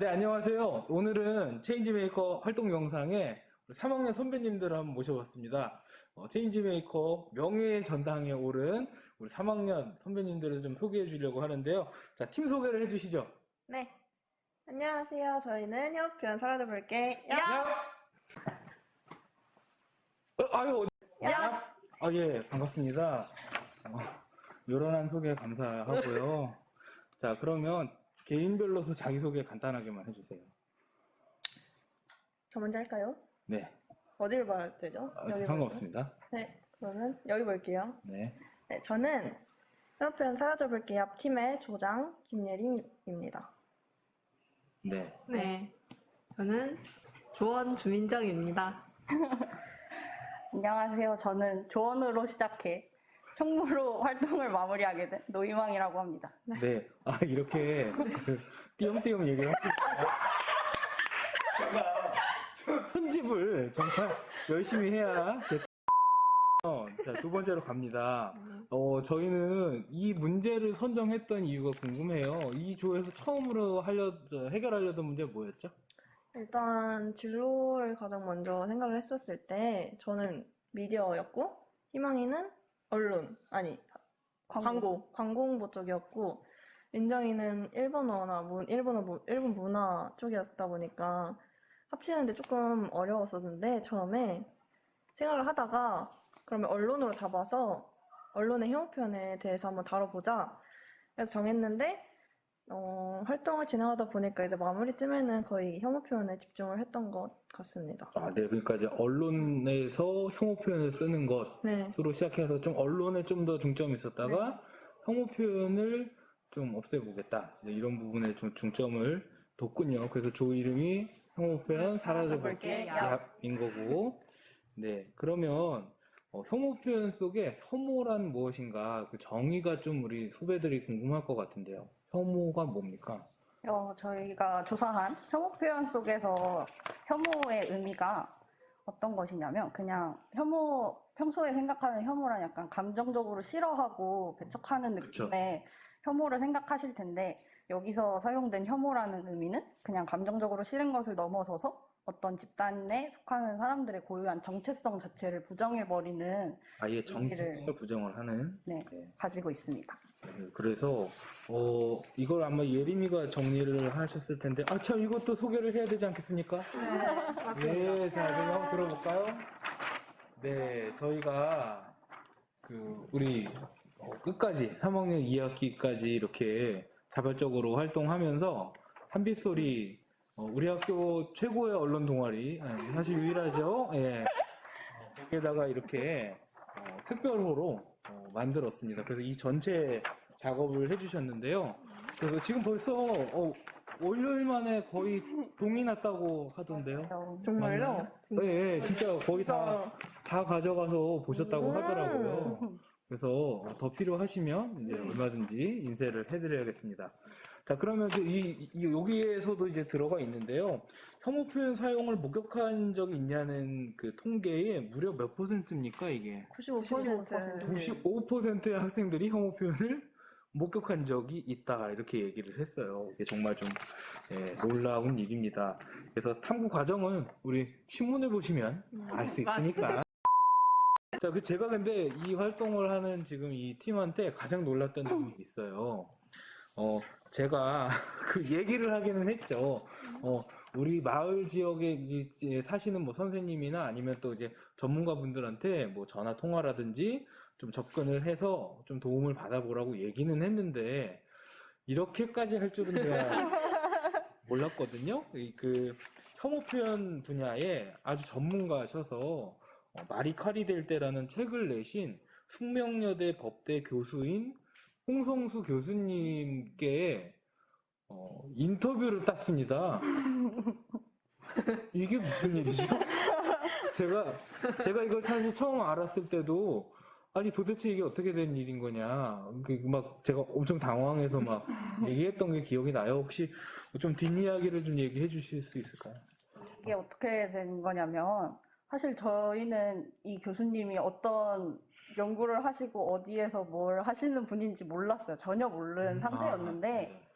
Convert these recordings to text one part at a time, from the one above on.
네, 안녕하세요. 오늘은 체인지메이커 활동 영상에 3학년 선배님들을 한번 모셔봤습니다. 어, 체인지메이커 명예의 전당에 오른 우리 3학년 선배님들을 좀 소개해 주려고 하는데요. 자, 팀 소개를 해 주시죠. 네. 안녕하세요. 저희는 협변 사라져 볼게. 야! 어, 아유, 야! 아, 예, 반갑습니다. 어, 요란한 소개 감사하고요. 자, 그러면 개인별로서 자기소개 간단하게만 해주세요. 저 먼저 할까요? 네, 어디를 봐야 되죠? 아, 여기 상관없습니다. 볼까요? 네. 그러면 여기 볼게요. 네. 네. 저는 협변 사라져볼게 앞 팀의 조장 김예림입니다. 네. 네, 저는 조원 주민정입니다. 안녕하세요. 저는 조언으로 시작해 총무로 활동을 마무리하게 된 노희망이라고 합니다. 네. 아, 이렇게 그 띄엄띄엄 얘기를 하시니까 편집을 정말 열심히 해야 겠... 어, 자, 두 번째로 갑니다. 어, 저희는 이 문제를 선정했던 이유가 궁금해요. 이 조에서 처음으로 하려, 저, 해결하려던 문제 뭐였죠? 일단 진로를 가장 먼저 생각을 했었을 때 저는 미디어였고 희망이는 언론 아니 광고. 광고. 홍보 쪽이었고 민정이는 일본어나 문 일본어 문- 일본 문화 쪽이었다 보니까 합치는데 조금 어려웠었는데 처음에 생각을 하다가 그러면 언론으로 잡아서 언론의 혐오 표현에 대해서 한번 다뤄보자. 그래서 정했는데 어, 활동을 진행하다 보니까 이제 마무리쯤에는 거의 혐오 표현에 집중을 했던 것 같습니다. 아, 네. 그러니까 이제 언론에서 혐오 표현을 쓰는 것, 네. 으로 시작해서 좀 언론에 좀 더 중점이 있었다가 혐오 표현을 좀 없애보겠다 이제 이런 부분에 좀 중점을 뒀군요. 그래서 조 이름이 혐오 표현 사라져볼게 사라져볼게, 얍인 거고 네 그러면 어, 혐오 표현 속에 혐오란 무엇인가 그 정의가 좀 우리 후배들이 궁금할 것 같은데요. 혐오가 뭡니까? 어, 저희가 조사한 혐오 표현 속에서 혐오의 의미가 어떤 것이냐면 그냥 혐오 평소에 생각하는 혐오란 약간 감정적으로 싫어하고 배척하는 그쵸. 느낌의 혐오를 생각하실 텐데 여기서 사용된 혐오라는 의미는 그냥 감정적으로 싫은 것을 넘어서서 어떤 집단에 속하는 사람들의 고유한 정체성 자체를 부정해버리는 아예 정체성을 부정을 하는 네, 네. 가지고 있습니다. 네, 그래서 어 이걸 아마 예림이가 정리를 하셨을 텐데 아 참 이것도 소개를 해야 되지 않겠습니까? 네, 자 그럼 한번 들어볼까요? 네, 저희가 그 우리 어, 끝까지 3학년 2학기까지 이렇게 자발적으로 활동하면서 한빛소리 어, 우리 학교 최고의 언론 동아리 예, 사실 유일하죠. 예. 어, 거기에다가 이렇게 어, 특별호로 어, 만들었습니다. 그래서 이 전체 작업을 해주셨는데요. 그래서 지금 벌써 어, 월요일 만에 거의 동이 났다고 하던데요. 정말요? 네, 네, 진짜 거의 다, 다 가져가서 보셨다고 음. 하더라고요. 그래서 더 필요하시면 이제 얼마든지 인쇄를 해드려야겠습니다. 자, 그러면 그 이, 이- 여기에서도 이제 들어가 있는데요. 혐오 표현 사용을 목격한 적이 있냐는 그 통계에 무려 몇 퍼센트입니까, 이게? 95%. 95%의 학생들이 혐오 표현을 목격한 적이 있다 이렇게 얘기를 했어요. 이게 정말 좀 예, 놀라운 일입니다. 그래서 탐구 과정은 우리 신문을 보시면 알 수 있으니까. 자, 그 제가 근데 이 활동을 하는 지금 이 팀한테 가장 놀랐던 점이 있어요. 어, 제가 그 얘기를 하기는 했죠. 어, 우리 마을 지역에 사시는 뭐 선생님이나 아니면 또 이제 전문가분들한테 뭐 전화 통화라든지 좀 접근을 해서 좀 도움을 받아보라고 얘기는 했는데 이렇게까지 할 줄은 제가 몰랐거든요. 이그 혐오 표현 분야에 아주 전문가셔서 어, 말이 칼이 될 때라는 책을 내신 숙명여대 법대 교수인 홍성수 교수님께 어, 인터뷰를 땄습니다. 이게 무슨 일이죠? 제가 제가 이걸 사실 처음 알았을 때도 아니 도대체 이게 어떻게 된 일인 거냐 그막 제가 엄청 당황해서 막 얘기했던 게 기억이 나요. 혹시 좀 뒷이야기를 좀 얘기해 주실 수 있을까요? 이게 어떻게 된 거냐면 사실 저희는 이 교수님이 어떤 연구를 하시고 어디에서 뭘 하시는 분인지 몰랐어요. 전혀 모르는 음, 상태였는데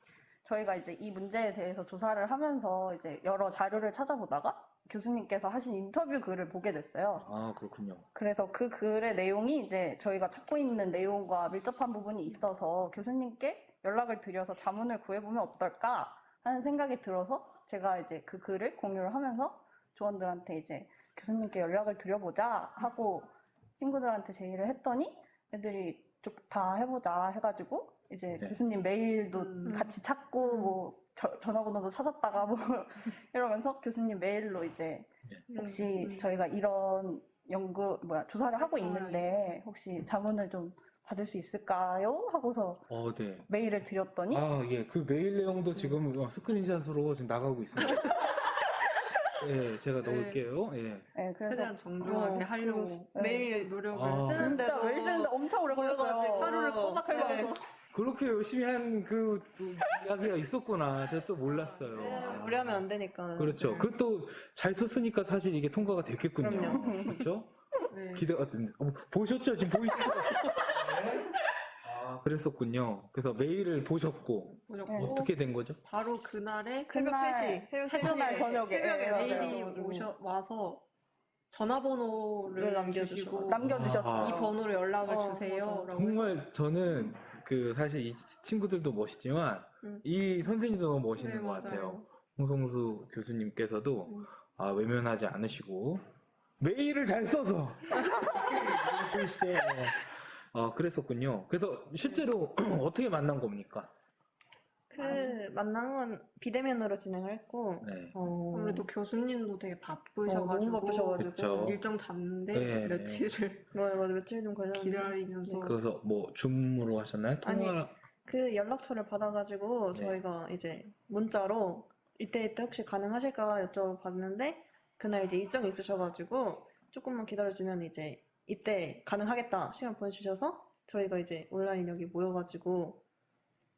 저희가 이제 이 문제에 대해서 조사를 하면서 이제 여러 자료를 찾아보다가 교수님께서 하신 인터뷰 글을 보게 됐어요. 아, 그렇군요. 그래서 그 글의 내용이 이제 저희가 찾고 있는 내용과 밀접한 부분이 있어서 교수님께 연락을 드려서 자문을 구해보면 어떨까 하는 생각이 들어서 제가 이제 그 글을 공유를 하면서 조원들한테 이제 교수님께 연락을 드려보자 하고 친구들한테 제의를 했더니 애들이 좋다 해보자 해가지고 이제 네. 교수님 메일도 음. 같이 찾고 뭐 저- 전화번호도 찾았다가 뭐 이러면서 교수님 메일로 이제 혹시 음. 저희가 이런 연구 뭐야 조사를 하고 아, 있는데 혹시 자문을 좀 받을 수 있을까요? 하고서 어, 네. 메일을 드렸더니 아, 예. 그 메일 내용도 지금 어, 스크린샷으로 지금 나가고 있습니다. 예, 제가 네. 넣을게요. 예. 네, 그래서 최대한 정중하게 어, 하려고 그래서- 매일 노력을 아. 쓰는데도 진짜 메일 쓰는데 엄청 오래 걸렸어요. 하루를 꼬박 네. 해서 그렇게 열심히 한 그 이야기가 있었구나. 제가 또 몰랐어요. 네, 아. 무리하면 안 되니까. 그렇죠. 네. 그것도 잘 썼으니까 사실 이게 통과가 됐겠군요. 그럼요. 그렇죠? 네. 기대가 됐는데. 어, 보셨죠? 지금 보이시죠? 네. 아, 그랬었군요. 그래서 메일을 보셨고, 보셨고 어떻게 된 거죠? 바로 그날에 새벽 그날- 3시. 새벽 3시에. 저녁에. 새벽에 네, 메일이 맞아요. 오셔, 와서 전화번호를 남겨주시고. 주시고 남겨주셨어요. 아. 이 번호로 연락을 어, 주세요. 정말 저는 그 사실 이 친구들도 멋있지만 음. 이 선생님도 너무 멋있는 네, 것 맞아요. 같아요. 홍성수 교수님께서도 음. 아, 외면하지 않으시고 메일을 잘 써서 보이시죠? 어, 그랬었군요. 그래서 실제로 어떻게 만난 겁니까? 그 만남은 비대면으로 진행을 했고, 네. 어, 아무래도 교수님도 되게 어, 바쁘셔가지고 너무 바쁘셔가지고. 그쵸. 일정 잡는데 네, 며칠을 맞아, 맞아, 며칠 좀 걸렸는데. 기다리면서 그래서 뭐 줌으로 하셨나요? 아니, 통화 그 연락처를 받아가지고 네. 저희가 이제 문자로 이때 이때 혹시 가능하실까 여쭤봤는데 그날 이제 일정이 있으셔가지고 조금만 기다려주면 이제 이때 가능하겠다 시간 보내주셔서 저희가 이제 온라인 여기 모여가지고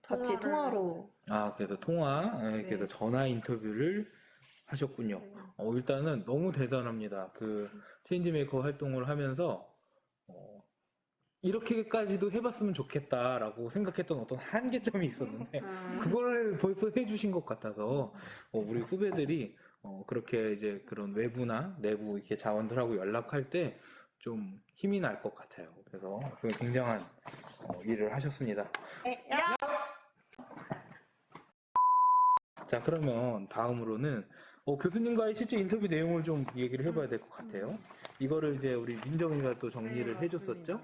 같이 통화로 아, 그래서 통화, 예, 네. 그래서 전화 인터뷰를 하셨군요. 어, 일단은 너무 대단합니다. 그 체인지 메이커 활동을 하면서 어, 이렇게까지도 해봤으면 좋겠다라고 생각했던 어떤 한계점이 있었는데 음, 그걸 벌써 해주신 것 같아서 어, 우리 후배들이 어, 그렇게 이제 그런 외부나 내부 이렇게 자원들하고 연락할 때 좀 힘이 날 것 같아요. 그래서 그 굉장한 어, 일을 하셨습니다. 자, 그러면 다음으로는 어, 교수님과의 실제 인터뷰 내용을 좀 얘기를 해봐야 될 것 같아요. 이거를 이제 우리 민정이가 또 정리를 네, 해줬었죠.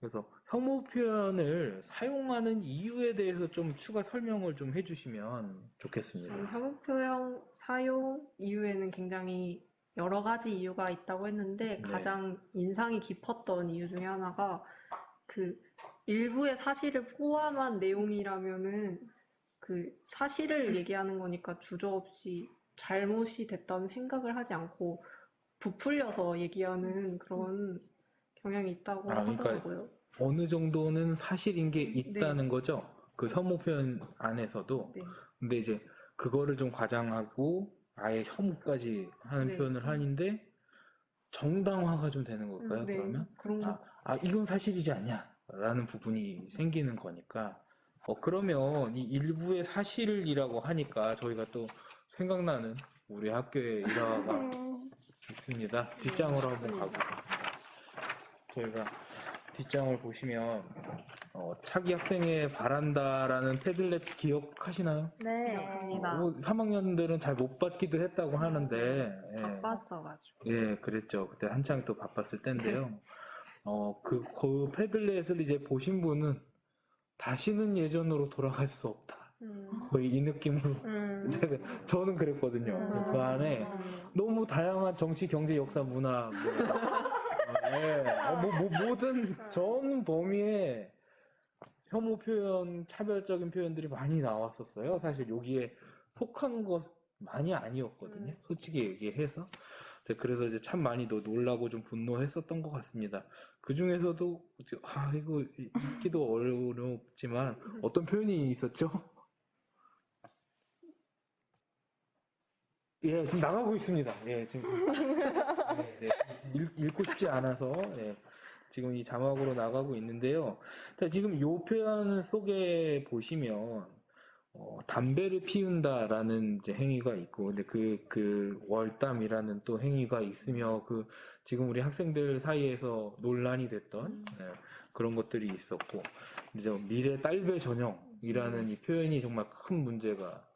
그래서 혐오 표현을 사용하는 이유에 대해서 좀 추가 설명을 좀 해주시면 좋겠습니다. 음, 혐오 표현 사용 이유에는 굉장히 여러 가지 이유가 있다고 했는데 네. 가장 인상이 깊었던 이유 중에 하나가 그 일부의 사실을 포함한 내용이라면은 그 사실을 얘기하는 거니까 주저 없이 잘못이 됐다는 생각을 하지 않고 부풀려서 얘기하는 그런 경향이 있다고 아, 그러니까 하더라고요. 어느 정도는 사실인 게 있다는 거죠. 그 혐오 표현 안에서도. 네. 근데 이제 그거를 좀 과장하고 아예 혐오까지 하는 네. 표현을 하는데 정당화가 좀 되는 걸까요? 네, 그러면? 아, 아, 이건 사실이지 않냐? 라는 부분이 생기는 거니까. 어, 그러면 이 일부의 사실이라고 하니까 저희가 또 생각나는 우리 학교의 일화가 있습니다. 뒷장으로 한번 가보겠습니다. 저희가 뒷장을 보시면, 어, 차기 학생의 바란다라는 패들렛 기억하시나요? 네 기억합니다. 뭐 3학년들은 잘 못 받기도 했다고 하는데, 예. 바빴어가지고. 예, 그랬죠. 그때 한창 또 바빴을 때인데요. 어, 그, 그 패들렛을 이제 보신 분은 다시는 예전으로 돌아갈 수 없다. 음, 거의 이 느낌으로. 음, 저는 그랬거든요. 음. 그 안에 너무 다양한 정치, 경제, 역사, 문화, 뭐, 예, 어, 뭐, 뭐, 모든 전 범위의 혐오 표현, 차별적인 표현들이 많이 나왔었어요. 사실 여기에 속한 것 많이 아니었거든요. 솔직히 얘기해서. 네, 그래서 이제 참 많이 도 놀라고 좀 분노했었던 것 같습니다. 그 중에서도, 아, 이거 읽기도 어렵지만 어떤 표현이 있었죠? 예, 지금 나가고 있습니다. 예, 지금. 네, 네, 읽, 읽고 싶지 않아서, 예, 지금 이 자막으로 나가고 있는데요. 자, 지금 요 표현 속에 보시면, 어, 담배를 피운다라는 이제 행위가 있고, 근데 그, 그 월담이라는 또 행위가 있으며, 그, 지금 우리 학생들 사이에서 논란이 됐던 예, 그런 것들이 있었고, 이제 미래 딸배 전형이라는 이 표현이 정말 큰 문제가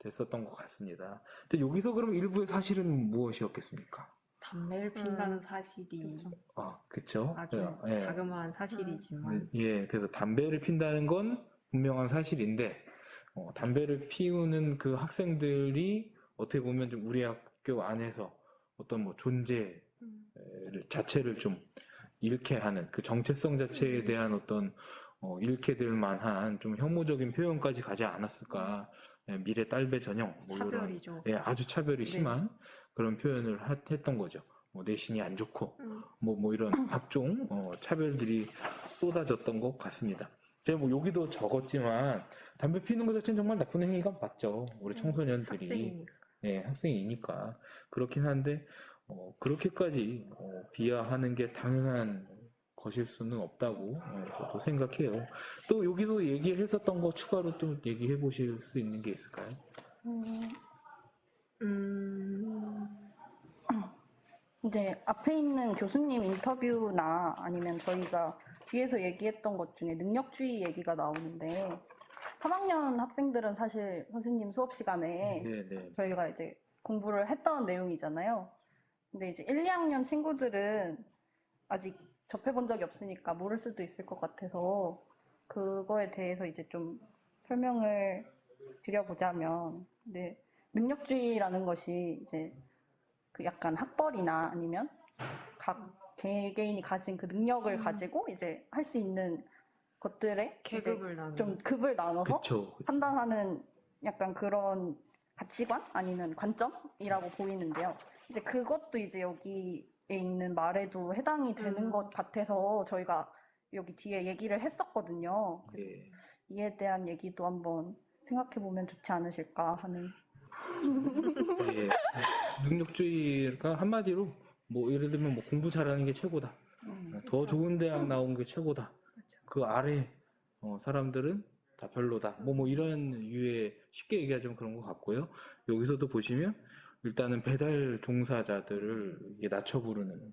됐었던 것 같습니다. 근데 여기서 그럼 일부의 사실은 무엇이었겠습니까? 담배를 핀다는 사실이 아, 그쵸? 아주 예, 예. 자그마한 사실이지만 예, 그래서 담배를 핀다는 건 분명한 사실인데, 어, 담배를 피우는 그 학생들이 어떻게 보면 좀 우리 학교 안에서 어떤 뭐 존재 자체를 좀 잃게 하는 그 정체성 자체에 대한 어떤 어, 잃게 될 만한 좀 혐오적인 표현까지 가지 않았을까. 예, 미래 딸배 전형, 뭐 이런 차별이죠. 예, 아주 차별이 네. 심한 그런 표현을 하- 했던 거죠. 뭐 내신이 안 좋고, 음. 뭐, 뭐 이런 각종 어, 차별들이 쏟아졌던 것 같습니다. 제가 뭐 여기도 적었지만 담배 피는 것 자체는 정말 나쁜 행위가 맞죠. 우리 청소년들이 학생이니까. 예, 학생이니까 그렇긴 한데 어, 그렇게까지 어, 비하하는 게 당연한 것일 수는 없다고 어, 저도 생각해요. 또 여기서 얘기했었던 거 추가로 또 얘기해 보실 수 있는 게 있을까요? 음, 음, 이제 앞에 있는 교수님 인터뷰나 아니면 저희가 뒤에서 얘기했던 것 중에 능력주의 얘기가 나오는데 3학년 학생들은 사실 선생님 수업 시간에 네, 네. 저희가 이제 공부를 했던 내용이잖아요. 근데 이제 1, 2학년 친구들은 아직 접해본 적이 없으니까 모를 수도 있을 것 같아서 그거에 대해서 이제 좀 설명을 드려보자면, 네, 능력주의라는 것이 이제 그 약간 학벌이나 아니면 각 개개인이 가진 그 능력을 가지고 이제 할 수 있는 것들에 계급을 나누 좀 급을 나눠서 그쵸. 판단하는 약간 그런 가치관 아니면 관점이라고 보이는데요. 이제 그것도 이제 여기에 있는 말에도 해당이 되는 음. 것 같아서 저희가 여기 뒤에 얘기를 했었거든요. 예. 이에 대한 얘기도 한번 생각해 보면 좋지 않으실까 하는. 예. 능력주의가 한마디로 뭐 예를 들면 뭐 공부 잘하는 게 최고다. 음, 더 좋은 대학 나온 게 최고다. 그 아래 어, 사람들은 다 별로다. 뭐 뭐 이런 유의 쉽게 얘기하자면 그런 것 같고요. 여기서도 보시면 일단은 배달 종사자들을 낮춰 부르는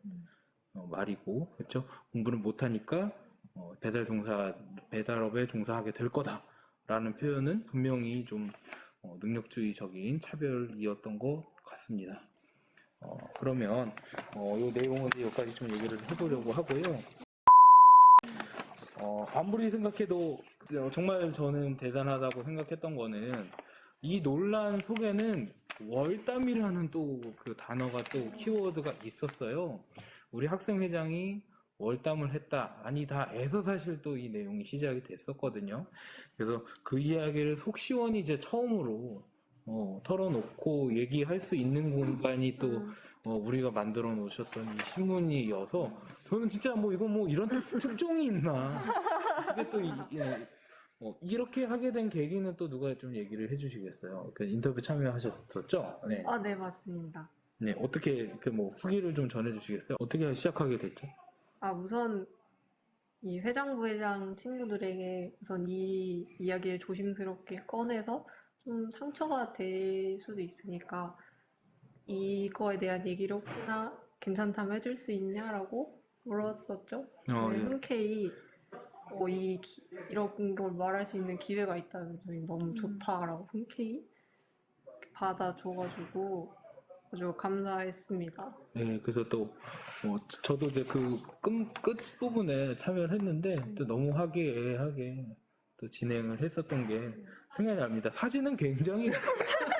어, 말이고 그렇죠. 공부를 못하니까 어, 배달 종사 배달업에 종사하게 될 거다 라는 표현은 분명히 좀 어, 능력주의적인 차별이었던 것 같습니다. 어, 그러면 어, 이 내용은 여기까지 좀 얘기를 해보려고 하고요. 어, 아무리 생각해도 어, 정말 저는 대단하다고 생각했던 거는 이 논란 속에는 월담이라는 또 그 단어가 또 키워드가 있었어요. 우리 학생회장이 월담을 했다. 아니다.에서 사실 또 이 내용이 시작이 됐었거든요. 그래서 그 이야기를 속 시원히 이제 처음으로 어, 털어놓고 얘기할 수 있는 공간이 또 음. 어, 우리가 만들어 놓으셨던 이 신문이어서 저는 진짜 뭐 이거 뭐 이런 특, 특종이 있나 이게 또 이, 예, 어, 이렇게 하게 된 계기는 또 누가 좀 얘기를 해주시겠어요? 그 인터뷰 참여하셨었죠? 네. 아, 네, 맞습니다. 네, 어떻게 그 뭐 후기를 좀 전해주시겠어요? 어떻게 시작하게 됐죠? 아, 우선 이 회장, 부회장 친구들에게 우선 이 이야기를 조심스럽게 꺼내서 좀 상처가 될 수도 있으니까 이거에 대한 얘기를 혹시나 괜찮다면 해줄 수 있냐라고 물었었죠. 어, 네, 예. 흔쾌히 어, 이 기- 이런 걸 말할 수 있는 기회가 있다면 저희 너무 좋다라고 흔쾌히 받아줘가지고 아주 감사했습니다. 네, 그래서 또 어, 저도 이제 그끝 부분에 참여를 했는데 또 너무 화기애애하게 또 진행을 했었던 게 생각이 납니다. 사진은 굉장히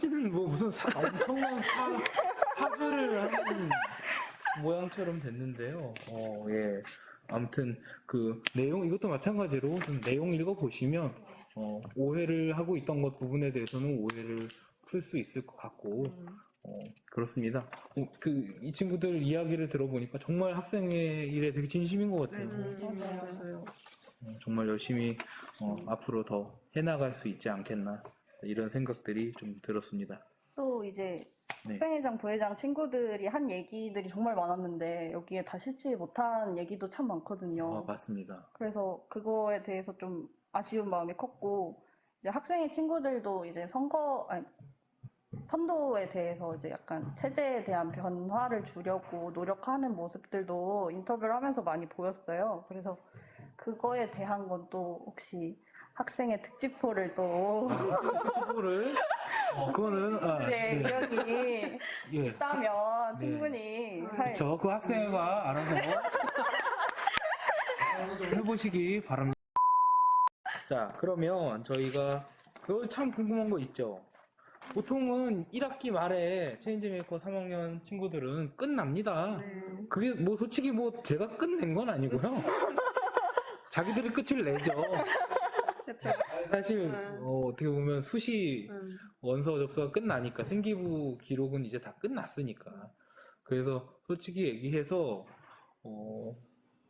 사진은 뭐 무슨 사, 엄청난 사, 사주를 하는 모양처럼 됐는데요. 어, 예. 아무튼 그 내용 이것도 마찬가지로 좀 내용 읽어 보시면 어, 오해를 하고 있던 것 부분에 대해서는 오해를 풀 수 있을 것 같고 어, 그렇습니다. 어, 그이 친구들 이야기를 들어보니까 정말 학생의 일에 되게 진심인 것 같아요. 네, 진심이라서요. 어, 정말 열심히 어, 앞으로 더 해나갈 수 있지 않겠나 이런 생각들이 좀 들었습니다. 또 이제 네. 학생회장, 부회장 친구들이 한 얘기들이 정말 많았는데 여기에 다 실지 못한 얘기도 참 많거든요. 아, 맞습니다. 그래서 그거에 대해서 좀 아쉬운 마음이 컸고 이제 학생의 친구들도 이제 선거 아니, 선도에 대해서 이제 약간 체제에 대한 변화를 주려고 노력하는 모습들도 인터뷰를 하면서 많이 보였어요. 그래서 그거에 대한 건 또 혹시 학생의 특집호를 또 친구를 어, 그거는 아, 네, 네. 의견이 예. 있다면 네. 충분히 할저그 학생과 알아서 알아서 좀 해보시기 바랍니다. 자, 그러면 저희가 그거 참 궁금한 거 있죠. 보통은 1학기 말에 체인지메이커 3학년 친구들은 끝납니다. 네. 그게 뭐 솔직히 뭐 제가 끝낸 건 아니고요. 자기들이 끝을 내죠. 그쵸. 사실 음. 어, 어떻게 보면 수시 음. 원서 접수가 끝나니까 생기부 기록은 이제 다 끝났으니까 그래서 솔직히 얘기해서 어,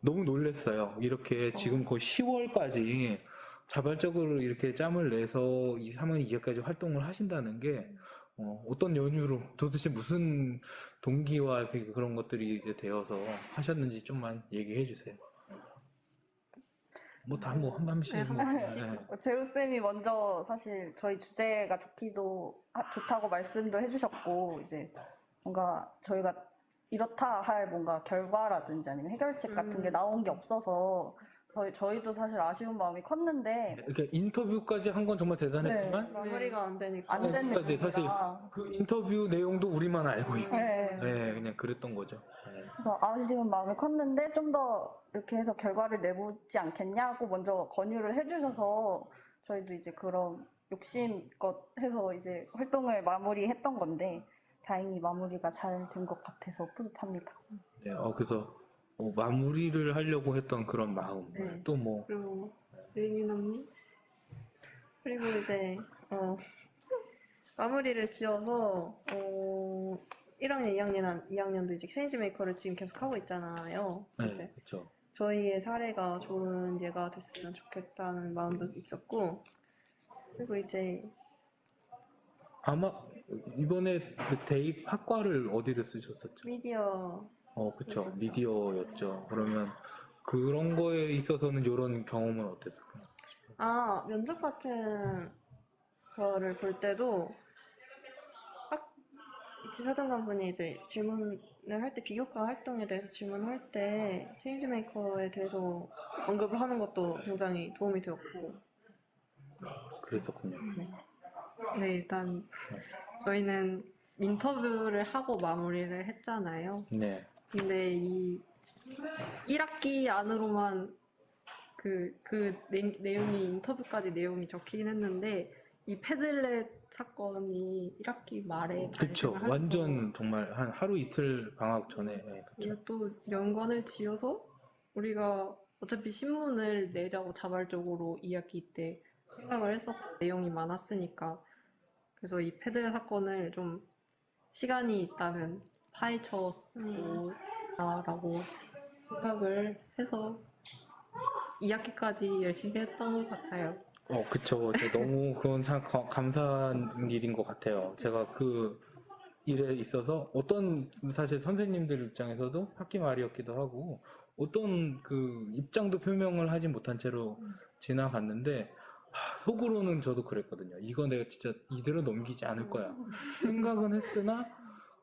너무 놀랬어요. 이렇게 지금 거의 10월까지 자발적으로 이렇게 짬을 내서 이 3월 2월까지 활동을 하신다는 게 어, 떤 연유로 도대체 무슨 동기와 그- 그런 것들이 이제 되어서 하셨는지 좀만 얘기해 주세요. 뭐다뭐한 번씩 네, 뭐, 한 번씩. 네. 재우 쌤이 먼저 사실 저희 주제가 좋기도, 하- 좋다고 말씀도 해주셨고, 이제 뭔가 저희가 이렇다 할 뭔가 결과라든지 아니면 해결책 같은 게 음. 나온 게 없어서 저희, 저희도 사실 아쉬운 마음이 컸는데, 이렇게 인터뷰까지 한 건 정말 대단했지만 네. 마무리가 안 되니까. 안 됐는 그러니까 이제 사실. 그 인터뷰 내용도 우리만 알고 있고 네. 네, 그냥 그랬던 거죠. 네. 그래서 아쉬운 마음이 컸는데 좀 더 이렇게 해서 결과를 내보지 않겠냐고 먼저 권유를 해주셔서 저희도 이제 그런 욕심껏 해서 이제 활동을 마무리했던 건데 다행히 마무리가 잘 된 것 같아서 뿌듯합니다. 네, 어, 그래서 어, 마무리를 하려고 했던 그런 마음. 네. 또 뭐, 그리고 리미남님 그리고 이제 어, 마무리를 지어서 어, 1학년, 2학년, 2학년도 이제 체인지 메이커를 지금 계속 하고 있잖아요. 네, 그렇죠. 저희의 사례가 좋은 예가 됐으면 좋겠다는 마음도 있었고 그리고 이제 아마 이번에 그 대입 학과를 어디를 쓰셨었죠? 미디어 어, 그렇죠. 그랬었죠. 미디어였죠. 그러면 그런 거에 있어서는 이런 경험은 어땠을까요? 아 면접 같은 거를 볼 때도 학 지사정관 분이 이제 질문을 할 때 비교과 활동에 대해서 질문할 때 체인지메이커에 대해서 언급을 하는 것도 굉장히 도움이 되었고 그랬었군요. 네 일단 저희는 인터뷰를 하고 마무리를 했잖아요. 네. 근데 이 1학기 안으로만 그, 그 내, 내용이 인터뷰까지 내용이 적히긴 했는데 이 패들렛 사건이 1학기 말에 그쵸. 완전 정말 한 하루 이틀 방학 전에. 네, 또 연관을 지어서 우리가 어차피 신문을 내자고 자발적으로 2학기 때 생각을 했었 내용이 많았으니까 그래서 이 패들렛 사건을 좀 시간이 있다면 파헤쳐 보자라고 생각을 해서 2학기까지 열심히 했던 것 같아요. 어, 그쵸. 저 너무 그건 참 가- 감사한 일인 것 같아요. 제가 그 일에 있어서 어떤 사실 선생님들 입장에서도 학기 말이었기도 하고 어떤 그 입장도 표명을 하지 못한 채로 지나갔는데 하, 속으로는 저도 그랬거든요. 이거 내가 진짜 이대로 넘기지 않을 거야. 생각은 했으나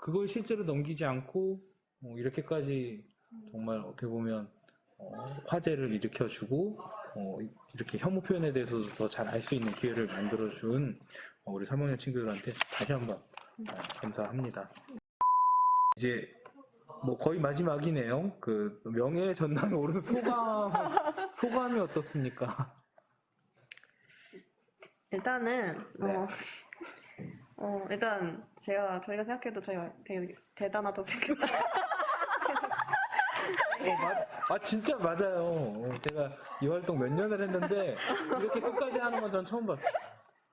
그걸 실제로 넘기지 않고 어, 이렇게까지 정말 어떻게 보면 어, 화제를 일으켜주고 어, 이렇게 혐오 표현에 대해서도 더 잘 알 수 있는 기회를 만들어준 어, 우리 3학년 친구들한테 다시 한번 어, 감사합니다. 이제 뭐 거의 마지막이네요. 그 명예 전당에 오른 소감 소감이 어떻습니까? 일단은 네. 어, 어, 일단 제가 저희가 생각해도 저희가 되게 대단하다고 생각해요. 어, 마- 아 진짜 맞아요. 어, 제가 이 활동 몇 년을 했는데 이렇게 끝까지 하는 건 전 처음 봤어요.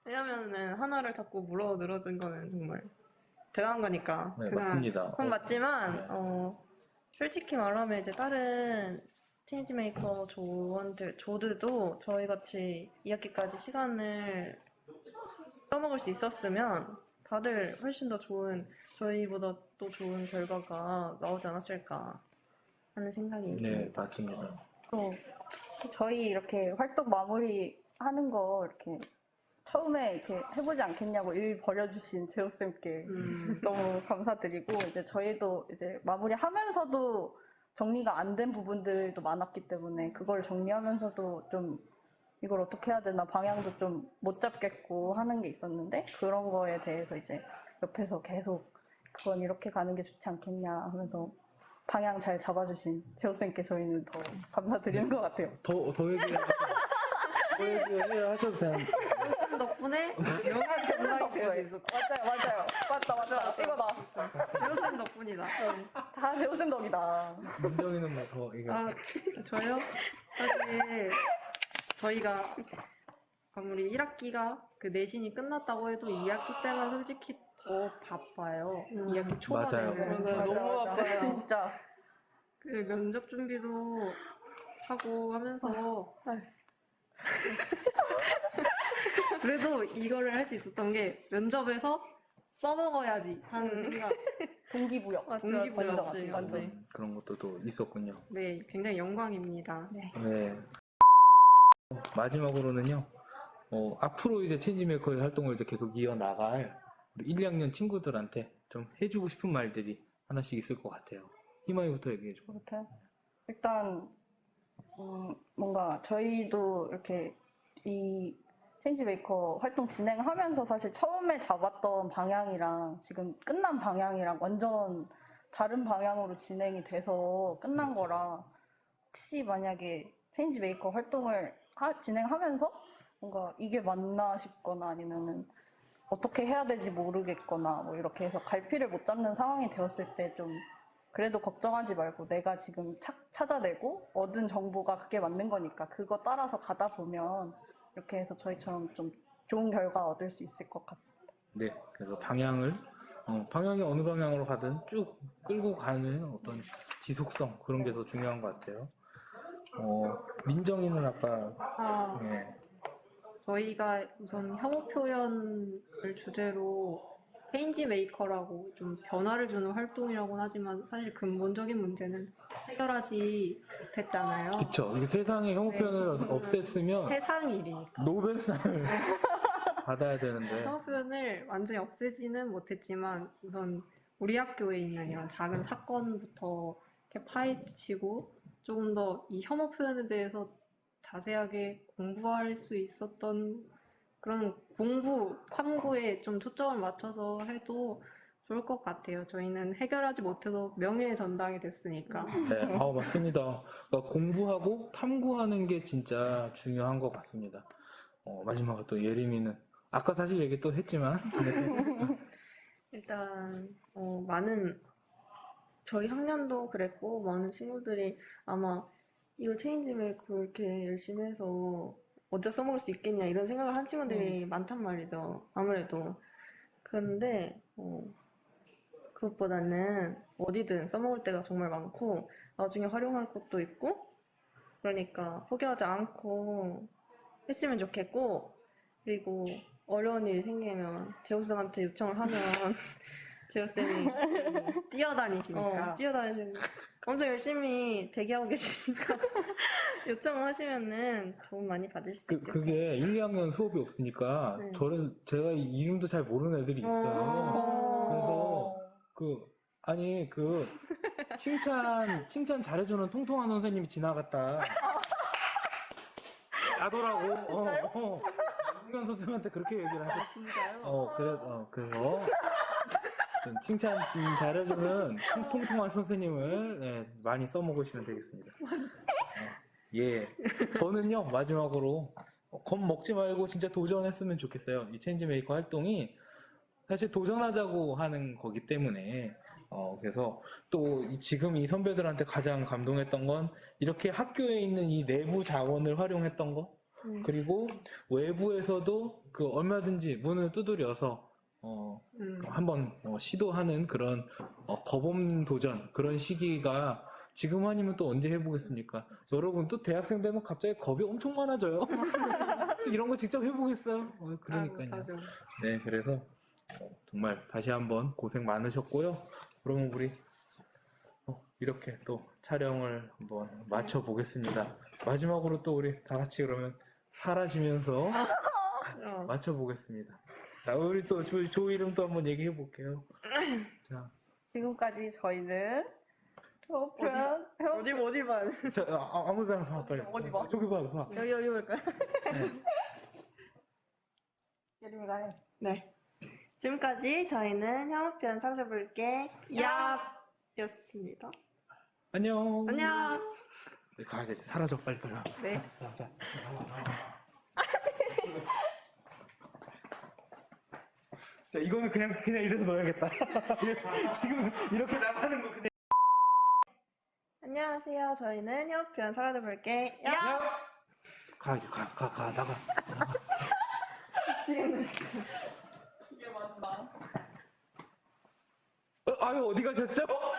왜냐면은 하나를 자꾸 물어 늘어진 거는 정말 대단한 거니까. 네, 그냥 맞습니다. 그건 어, 맞지만 네. 어, 솔직히 말하면 이제 다른 체인지 메이커 조원들 조들도 저희 같이 2학기까지 시간을 써먹을 수 있었으면 다들 훨씬 더 좋은 저희보다 또 좋은 결과가 나오지 않았을까 하는 생각이 네 듭니다. 맞습니다. 또 저희 이렇게 활동 마무리 하는 거 이렇게 처음에 이렇게 해보지 않겠냐고 일 벌여주신 재호 쌤께 음, 너무 감사드리고 이제 저희도 이제 마무리하면서도 정리가 안 된 부분들도 많았기 때문에 그걸 정리하면서도 좀 이걸 어떻게 해야 되나 방향도 좀 못 잡겠고 하는 게 있었는데 그런 거에 대해서 이제 옆에서 계속 그건 이렇게 가는 게 좋지 않겠냐 하면서 방향 잘 잡아주신 재호 쌤께 저희는 더 감사드리는 것 같아요. 더, 더 하셔도, 더 얘기를 하셔도 되는. 그 덕분에 전달할 수 있었어. 맞아요, 맞아요. 맞다, 맞다. 이거다. 재호 쌤 덕분이다. 다 재호 쌤 덕이다. 민정이는 뭐 더, 이거. 아, 저요? 사실 저희가 아무리 1학기가 그 내신이 끝났다고 해도 2학기 때는 솔직히 더 바빠요. 2학기 초반에는. 맞아요. 그래서 너무. 바빠요. 진짜. 그 면접 준비도 하고 하면서 그래도 이거를 할 수 있었던 게 면접에서 써먹어야지 하는 생각. 동기부여. 완전, 완전. 음, 그런 것도 또 있었군요. 네, 굉장히 영광입니다. 네. 마지막으로는요, 어, 앞으로 이제 체인지메이커의 활동을 이제 계속 이어나갈 우리 1, 2학년 친구들한테 좀 해주고 싶은 말들이 하나씩 있을 것 같아요. 희망이부터 얘기해줘. 그렇대. 일단 음, 뭔가 저희도 이렇게 이 체인지메이커 활동 진행하면서 사실 처음에 잡았던 방향이랑 지금 끝난 방향이랑 완전 다른 방향으로 진행이 돼서 끝난 거라 혹시 만약에 체인지메이커 활동을 하- 진행하면서 뭔가 이게 맞나 싶거나 아니면은 어떻게 해야 될지 모르겠거나 뭐 이렇게 해서 갈피를 못 잡는 상황이 되었을 때 좀 그래도 걱정하지 말고 내가 지금 착- 찾아내고 얻은 정보가 그게 맞는 거니까 그거 따라서 가다 보면 이렇게 해서 저희처럼 좀 좋은 결과 얻을 수 있을 것 같습니다. 네. 그래서 방향을, 어, 방향이 어느 방향으로 가든 쭉 끌고 가는 어떤 지속성, 그런 게 더 중요한 것 같아요. 어, 민정이는 아까, 아, 네. 저희가 우선 혐오 표현을 주제로 체인지 메이커라고 좀 변화를 주는 활동이라고는 하지만 사실 근본적인 문제는 해결하지 못했잖아요. 그쵸. 이게 세상에 혐오 네. 표현을 없앴으면 세상 일이니까. 노벨상을 받아야 되는데. 혐오 표현을 완전히 없애지는 못했지만 우선 우리 학교에 있는 이런 작은 사건부터 이렇게 파헤치고 조금 더 이 혐오 표현에 대해서 자세하게 공부할 수 있었던 그런 공부, 탐구에 좀 초점을 맞춰서 해도 좋을 것 같아요. 저희는 해결하지 못해도 명예의 전당이 됐으니까. 네, 아 맞습니다. 그러니까 공부하고 탐구하는 게 진짜 중요한 것 같습니다. 어, 마지막으로 또 예림이는 아까 사실 얘기 또 했지만 네. 일단 어, 많은 저희 학년도 그랬고 많은 친구들이 아마 이거 체인지메이커 이렇게 열심히 해서 어디다 써먹을 수 있겠냐 이런 생각을 한 친구들이 많단 말이죠. 아무래도 그런데 어, 그것보다는 어디든 써먹을 때가 정말 많고 나중에 활용할 것도 있고 그러니까 포기하지 않고 했으면 좋겠고 그리고 어려운 일이 생기면 재호쌤한테 요청을 하면 재호쌤이 뛰어다니시니까. 어, 뛰어다니는 엄청 열심히 대기하고 계시니까 요청을 하시면은 도움 많이 받으실 수 그, 있을 그게 1, 2학년 수업이 없으니까 네. 저를 제가 이 이름도 잘 모르는 애들이 있어요. 어. 그래서 그 아니 그 칭찬 칭찬 잘해주는 통통한 선생님이 지나갔다. 하더라고. 어, 어. 김현 선생님한테 그렇게 얘기를 하셨어. 진짜요? 어, 그래, 어, 그래서 좀 칭찬 음, 잘해주는 통- 통통한 선생님을 네, 많이 써먹으시면 되겠습니다. 어, 예. 저는요, 마지막으로 어, 겁 먹지 말고 진짜 도전했으면 좋겠어요. 이 체인지메이커 활동이 사실 도전하자고 하는 거기 때문에 어, 그래서 또 이- 지금 이 선배들한테 가장 감동했던 건 이렇게 학교에 있는 이 내부 자원을 활용했던 거 음. 그리고 외부에서도 그 얼마든지 문을 두드려서 어, 음. 한번 어, 시도하는 그런 어, 거범 도전 그런 시기가 지금 아니면 또 언제 해보겠습니까? 여러분 또 대학생 되면 갑자기 겁이 엄청 많아져요. 이런 거 직접 해보겠어요. 어, 그러니까요. 아. 네, 그래서 어, 정말 다시 한번 고생 많으셨고요. 그러면 우리 어, 이렇게 또 촬영을 한번 마쳐 보겠습니다. 마지막으로 또 우리 다 같이 그러면 사라지면서 어. 맞춰보겠습니다. 자, 우리 또 조, 조 이름 또 한번 얘기해 볼게요. 자, 지금까지 저희는 표현, 어디 어디 돼? 자 아, 아무 데나 봐, 빨리. 어디 봐? 저기 봐, 봐. 여기 여기 볼까요? 예림이가 해. 네. 지금까지 저희는 혐오 표현 살펴볼게. 야. 였습니다. 안녕. 안녕. 가야 돼, 사라져, 빨리, 빨리. 네. 자, 자. 자, 이거는 그냥, 그냥 이래서 넣어야겠다. 지금 이렇게 나가는 거 그냥. 안녕하세요. 저희는 혐오 표현 살펴볼게. 야. 가, 이제 가, 가, 가, 나가. 지금 이게 맞나? 어, 아유, 어디 가셨죠?